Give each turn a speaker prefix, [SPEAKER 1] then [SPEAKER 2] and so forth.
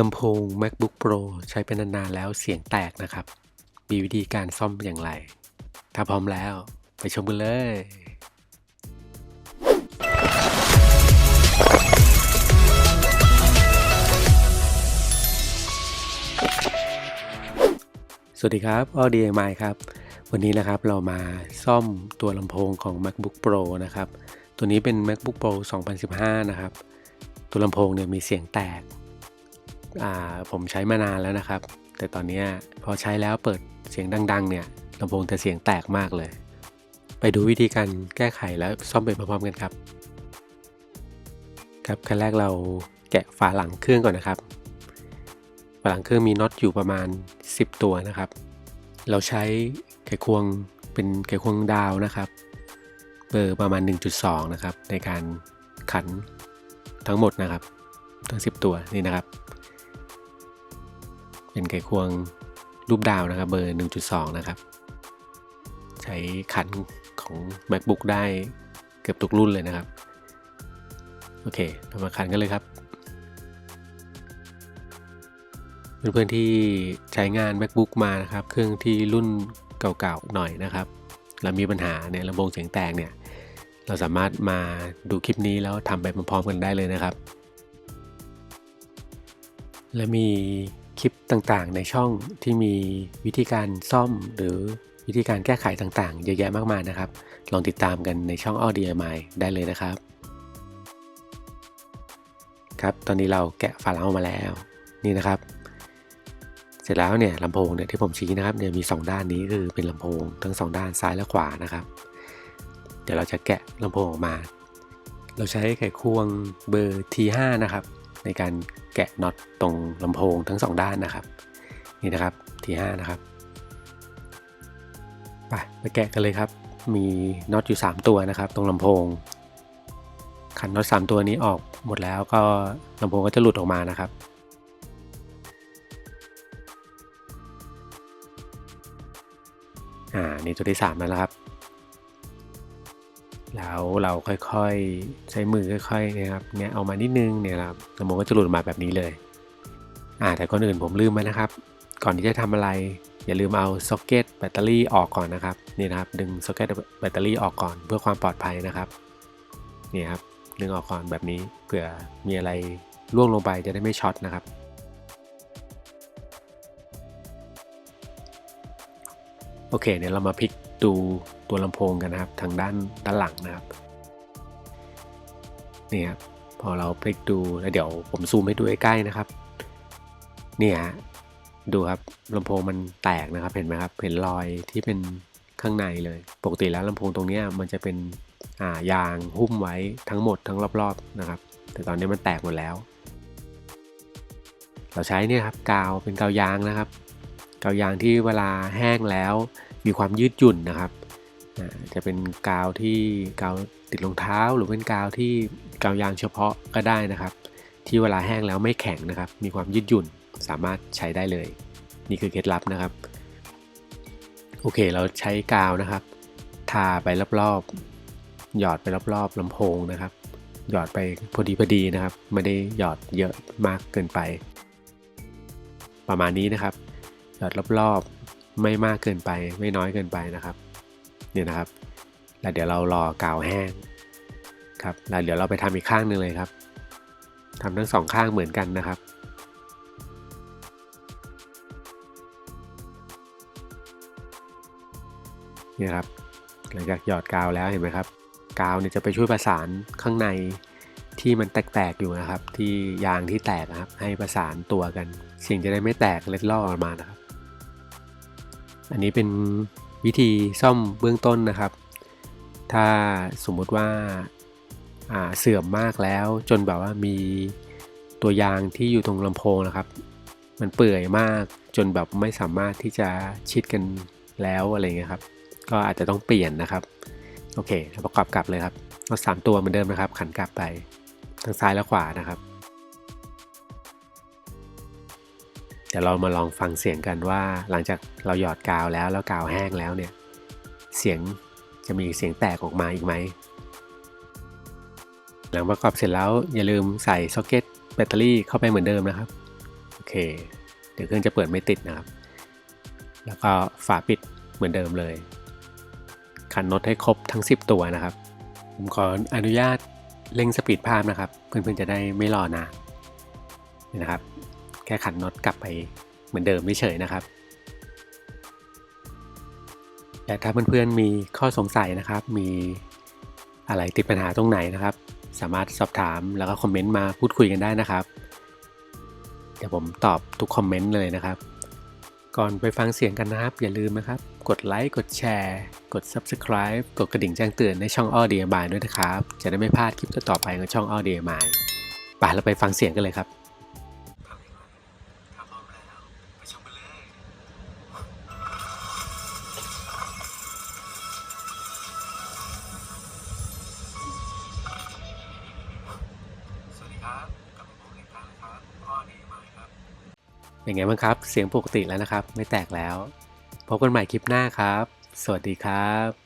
[SPEAKER 1] ลำโพง MacBook Pro ใช้เป็นนานๆแล้วเสียงแตกนะครับ มีวิธีการซ่อมอย่างไร ถ้าพร้อมแล้วไปชมกันเลยสวัสดีครับ Audio m i ครับ วันนี้นะครับเรามาซ่อมตัวลำโพงของ MacBook Pro นะครับ ตัวนี้เป็น MacBook Pro 2015 นะครับ ตัวลำโพงเนี่ยมีเสียงแตก ผมใช้มานานแล้วนะครับ แต่ตอนนี้พอใช้แล้วเปิดเสียงดัง ๆ เนี่ยลำโพงจะเสียงแตกมากเลย ไปดูวิธีการแก้ไขและซ่อมไปพร้อมๆกันครับ ครับขั้นแรกเราแกะฝาหลังเครื่องก่อนนะครับฝาหลังเครื่องมีน็อตอยู่ประมาณ 10 ตัวนะครับ เราใช้ไขควงเป็นไขควงดาวนะครับเบอร์ประมาณ 1.2 นะครับ ในการขันทั้งหมดนะครับ ทั้ง 10 ตัวนี่นะครับ เป็นไขควงรูปดาวนะครับ เบอร์ 1.2 นะครับ ใช้ขันของ MacBook ได้เกือบทุกรุ่นเลยนะครับ โอเคเรามาขันกันเลยครับ เพื่อนๆที่ใช้งาน MacBook มานะครับ เครื่องที่รุ่นเก่าๆหน่อยนะครับแล้วมีปัญหาเนี่ยลำโพงเสียงแตกเนี่ย เราสามารถมาดูคลิปนี้แล้วทำไปพร้อมๆกันได้เลยนะครับ และมี คลิปต่างๆ ในช่องที่มีวิธีการซ่อมหรือวิธีการแก้ไขต่างๆ เยอะแยะมากมายนะครับ ลองติดตามกันในช่อง Audio m i ได้เลยนะครับ ครับ ตอนนี้เราแกะฝาหลังออกมาแล้ว นี่นะครับ เสร็จแล้วเนี่ยลำโพงเนี่ยที่ผมชี้นะครับเนี่ยมี 2 ด้านนี้คือเป็นลำโพงทั้ง 2 ด้านซ้ายและขวานะครับ เดี๋ยวเราจะแกะลำโพงออกมา เราใช้ไขควงเบอร์ T5 นะครับ ในการแกะน็อตตรงลำโพงทั้ง 2 ด้านนะครับ นี่นะครับ T5 นะครับไปไปแกะกันเลยครับ มีน็อตอยู่ 3 ตัวนะครับ ตรงลำโพงขันน็อต3ตัวนี้ออกหมดแล้วก็ลำโพงก็จะหลุดออกมานะครับอ่านี่ตัวที่3แล้วนะครับ แล้วเราค่อยๆ ใช้มือค่อยๆนะครับเนี่ยเอามานิดนึงเนี่ยครับลำโพงก็จะหลุดออกมาแบบนี้เลยอ่าแต่ก่อนอื่นผมลืมไปนะครับ ก่อนที่จะทำอะไร อย่าลืมเอาซ็อกเก็ตแบตเตอรี่ออกก่อนนะครับนี่นะครับดึงซ็อกเก็ตแบตเตอรี่ออกก่อนเพื่อความปลอดภัยนะครับนี่ครับดึงออกก่อนแบบนี้เผื่อมีอะไรล่วงลงไปจะได้ไม่ช็อตนะครับโอเคเดี๋ยวเรามาพลิกดู ตัวลำโพงกันนะครับ ทางด้านด้านหลังนะครับนี่ครับพอเราพลิกดูแล้วเดี๋ยวผมซูมให้ดูใกล้ๆนะครับเนี่ยดูครับลำโพงมันแตกนะครับเห็นไหมครับเห็นรอยที่เป็นข้างในเลย ปกติแล้วลำโพงตรงนี้มันจะเป็นอ่ายางหุ้มไว้ทั้งหมดทั้งรอบๆนะครับ แต่ตอนนี้มันแตกหมดแล้ว เราใช้เนี่ยครับกาวเป็นกาวยางนะครับ กาวยางที่เวลาแห้งแล้วมีความยืดหยุ่นนะครับ จะเป็นกาวที่กาวติดรองเท้า หรือเป็นกาวที่กาวยางเฉพาะก็ได้นะครับ ที่เวลาแห้งแล้วไม่แข็งนะครับ มีความยืดหยุ่นสามารถใช้ได้เลย นี่คือเคล็ดลับนะครับ โอเคเราใช้กาวนะครับ ทาไปรอบๆหยอดไปรอบๆลำโพงนะครับ หยอดไปพอดีพอดีนะครับ ไม่ได้หยอดเยอะมากเกินไป ประมาณนี้นะครับ หยอดรอบๆไม่มากเกินไป ไม่น้อยเกินไปนะครับ เนี่ยนะครับ แล้วเดี๋ยวเรารอกาวแห้งครับแล้วเดี๋ยวเราไปทำอีกข้างหนึ่งเลยครับทำทั้งสองข้างเหมือนกันนะครับเนี่ยครับหลังจากหยอดกาวแล้วเห็นไหมครับ กาวเนี่ยจะไปช่วยประสานข้างในที่มันแตกๆอยู่นะครับ ที่ยางที่แตกนะครับ ให้ประสานตัวกัน สิ่งจะได้ไม่แตกเล็ดลอดออกมานะครับ อันนี้เป็น วิธีซ่อมเบื้องต้นนะครับ ถ้าสมมุติว่าาเสื่อมมากแล้วจนแบบว่ามีตัวยางที่อยู่ตรงลำโพงนะครับ มันเปื่อยมากจนแบบไม่สามารถที่จะชิดกันแล้วอะไรเงี้ยครับ ก็อาจจะต้องเปลี่ยนนะครับ โอเคเราประกอบกลับเลยครับเอาสามตัวเหมือนเดิมนะครับ ขันกลับไปทางซ้ายและขวานะครับ ดี๋ยวเรามาลองฟังเสียงกันว่า หลังจากเราหยอดกาวแล้วแล้วกาวแห้งแล้วเนี่ย เสียงจะมีเสียงแตกออกมาอีกไหม หลังประกอบเสร็จแล้วอย่าลืมใส่ซ็อกเก็ตแบตเตอรี่เข้าไปเหมือนเดิมนะครับ โอเค เดี๋ยวเครื่องจะเปิดไม่ติดนะครับ แล้วก็ฝาปิดเหมือนเดิมเลยขันน็อตให้ครบทั้ง 10 ตัวนะครับ ผมขออนุญาตเร่งสปีดภาพนะครับ เพื่อนๆจะได้ไม่รอนานนี่นะครับ แค่ขันน็อตกลับไปเหมือนเดิมไม่เฉยนะครับ และถ้าเพื่อนๆมีข้อสงสัยนะครับ มีอะไรติดปัญหาตรงไหนนะครับ สามารถสอบถามแล้วก็คอมเมนต์มาพูดคุยกันได้นะครับ เดี๋ยวผมตอบทุกคอมเมนต์เลยนะครับ ก่อนไปฟังเสียงกันนะครับ อย่าลืมนะครับ กดไลค์กดแชร์ กด Subscribe กดกระดิ่งแจ้งเตือนในช่องอ้อ DMI ด้วยนะครับ จะได้ไม่พลาดคลิปต่อไปของช่องอ้อ DMI ไปเราไปฟังเสียงกันเลยครับ เป็นไงบ้างครับ เสียงปกติแล้วนะครับ ไม่แตกแล้ว พบกันใหม่คลิปหน้าครับ สวัสดีครับ